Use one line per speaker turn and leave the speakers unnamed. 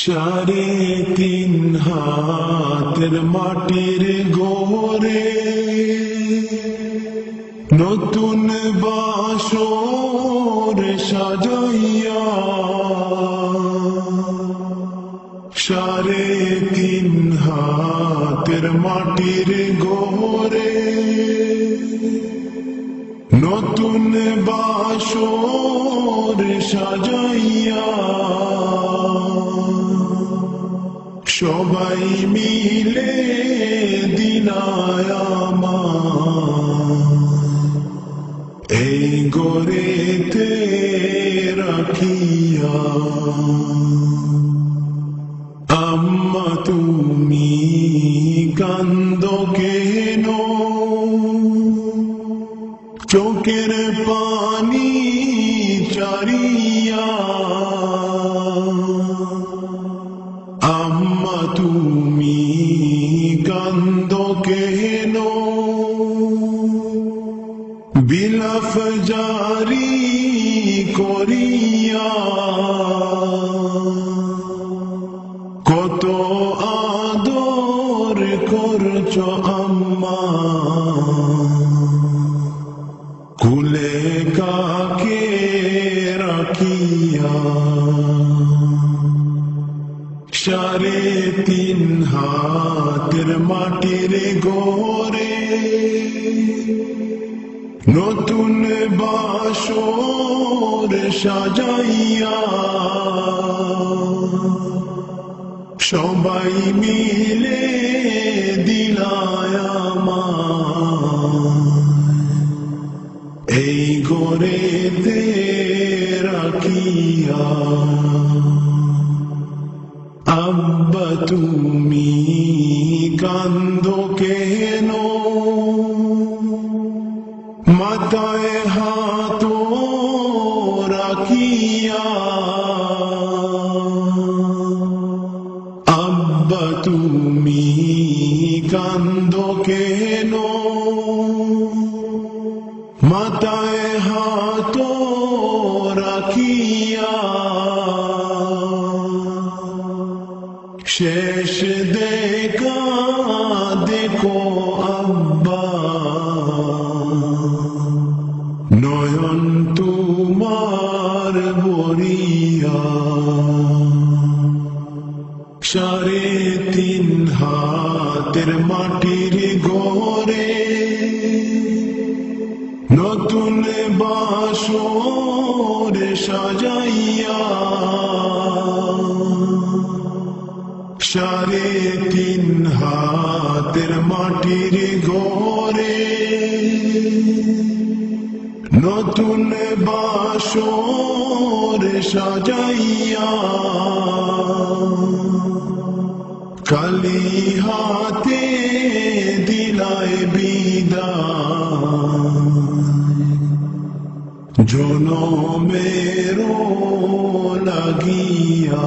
সাড়ে তিন হাতের মাটির গোরে নতুন বাসর সাজাইয়া। সাড়ে তিন হাতের মাটির গোরে নতুন বাসর সাজাইয়া সবাই মিলে দিনায়ামা এই গরেতে রাখিয়া আম্মা তুমি কেন চোখের পানি চারিয়া আম্মা তুমি কান্দ কেন? বিলাফ জারি করিয়া। কত আদর করছ আম্মা। সাড়ে তিন হাতের মাটির গোরে নতুন বাসর সাজাইয়া সবাই মিলে দিলায়ামা এই গোরেতে রাখিয়া আব্বা তুমি কান্দ কেন? মাথায় হাত রাখিয়া। আব্বা তুমি কান্দ কেন? মাথায় হাত শেষ দেখা দেখো আব্বা। নয়ন তোমার বরিয়া সাড়ে তিন হাতের মাটির গোরে নতুন বাসর সাজাইয়া হাতের মাটির গোরে নতুন বাসর সাজাইয়া কালি হাতে দিলায় বিদায়। জনমেরো লাগিয়া